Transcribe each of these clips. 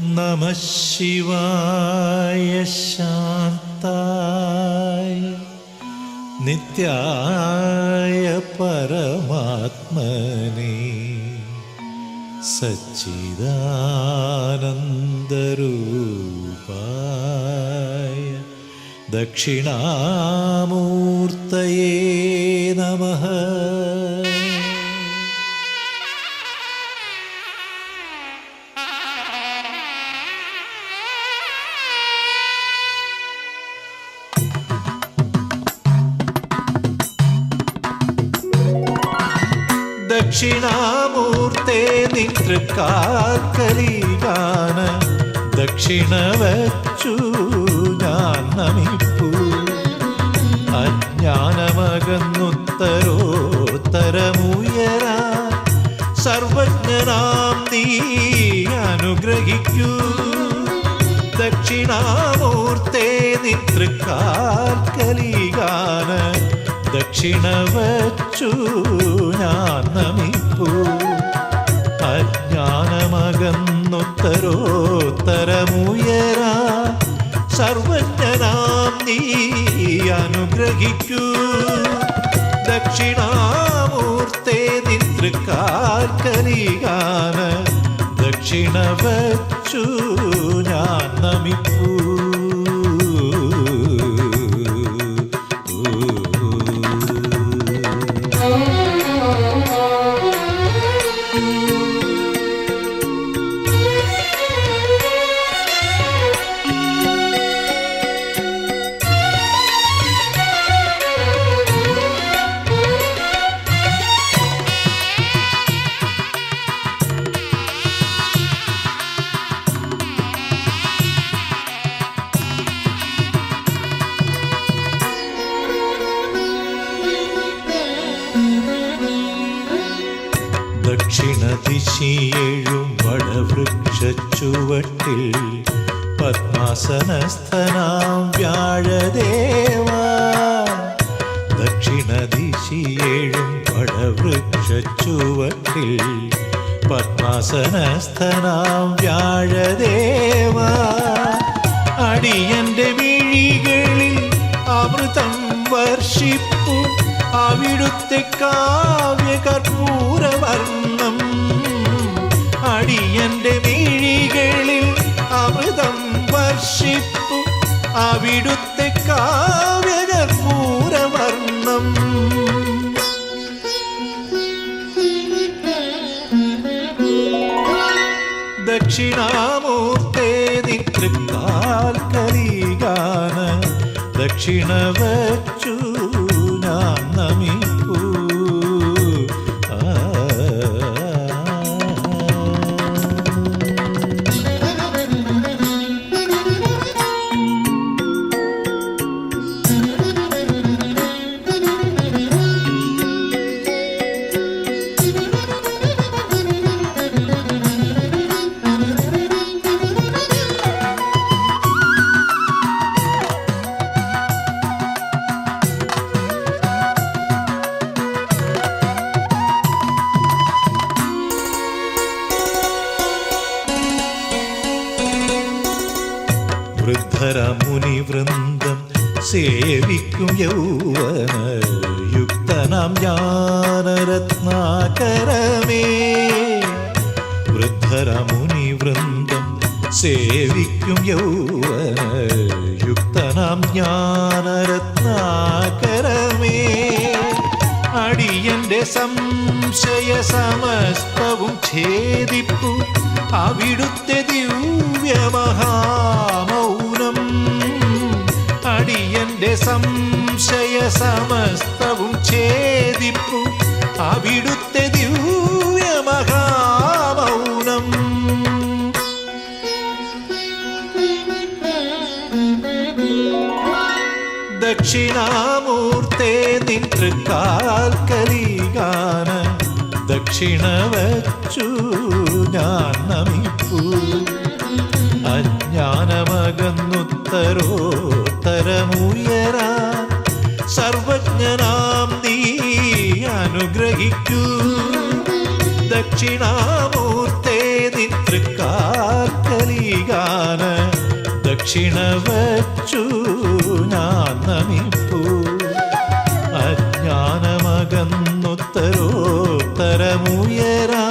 നമ ശിവായ ശാന്തായ. നിത്യായ പരമാത്മനെ സച്ചിദാനന്ദരൂപായ. ദക്ഷിണാമൂർത്തയേ നമഃ. ദക്ഷിണാമൂർത്തേ നിതൃക്കാക്കലീകാന ദക്ഷിണ വച്ചു ഞാൻ നമിപ്പു. അജ്ഞാനമകന്നുത്തരോത്തരമുയര സർവജ്ഞനാം നീ അനുഗ്രഹിക്കൂ. ദക്ഷിണാമൂർത്തേ നിതൃക്കാൽക്കലീകാന ദക്ഷിണ വച്ചു ഞാൻ നമിപ്പു. അജ്ഞാനമകന്നുത്തരോത്തരമുയരാ. സർവജ്ഞനാം നീ അനുഗ്രഹിക്കൂ. ദക്ഷിണാമൂർത്തേ നിതൃക്കാർക്കലികാന ദക്ഷിണ വച്ചു ഞാൻ നമിപ്പൂ. ദക്ഷിണദിശിയേഴും വടവൃക്ഷച്ചുവട്ടിൽ പത്മാസനസ്ഥനാം വ്യാഴദേവ. ദക്ഷിണദിശിയേഴും വടവൃക്ഷച്ചുവട്ടിൽ പത്മാസനസ്ഥനാം വ്യാഴദേവ. അടിയന്റെ വിഴികളിൽ അമൃതം വർഷിപ്പു അവിടുത്തെ കാവ്യകർപ്പൂരവർണം കാവ്യകർപ്പൂരവർണം ദക്ഷിണാമൂർത്തേ നിതൃക്കാൽ കരീകാന ദക്ഷിണ വൃദ്ധരമുനി വൃന്ദം സേവിക്കും യൗവന യുക്തനാം ജ്ഞാനരത്നാകരമേ. വൃദ്ധര വൃന്ദം സേവിക്കും യൗവന യുക്തനാം ജ്ഞാനരത്നാകരമേ. അടിയന്റെ സംശയ സമസ്തവും ഛേദിപ്പു അവിടുത്തെ ദിവ്യമഹാമൗനം സംശയ സമസ്തവും ഛേദിപ്പു. അവിടുത്തെ ദിവ്യമഹാമൗനം ദക്ഷിണാമൂർത്തേ നിതൃക്കാൽക്കലികാന ദക്ഷിണ വച്ചു ഞാൻ നമിപ്പൂ അനുഗ്രഹിക്കൂ. ദക്ഷിണാമൂർത്തേ നിത്രിക്കാക്കലീകാന ദക്ഷിണ വച്ചു ഞാൻ നമിപ്പൂ. അജ്ഞാനമകന്നുത്തരോത്തരമുയരാ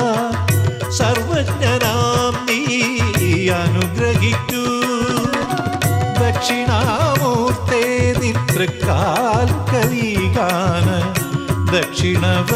സർവജ്ഞനാം നീ അനുഗ്രഹിക്കൂ. ദക്ഷിണാമൂർത്തേ നിത്രിക്കാൽ തൃക്കാൽക്കലീകാന ദക്ഷിണവ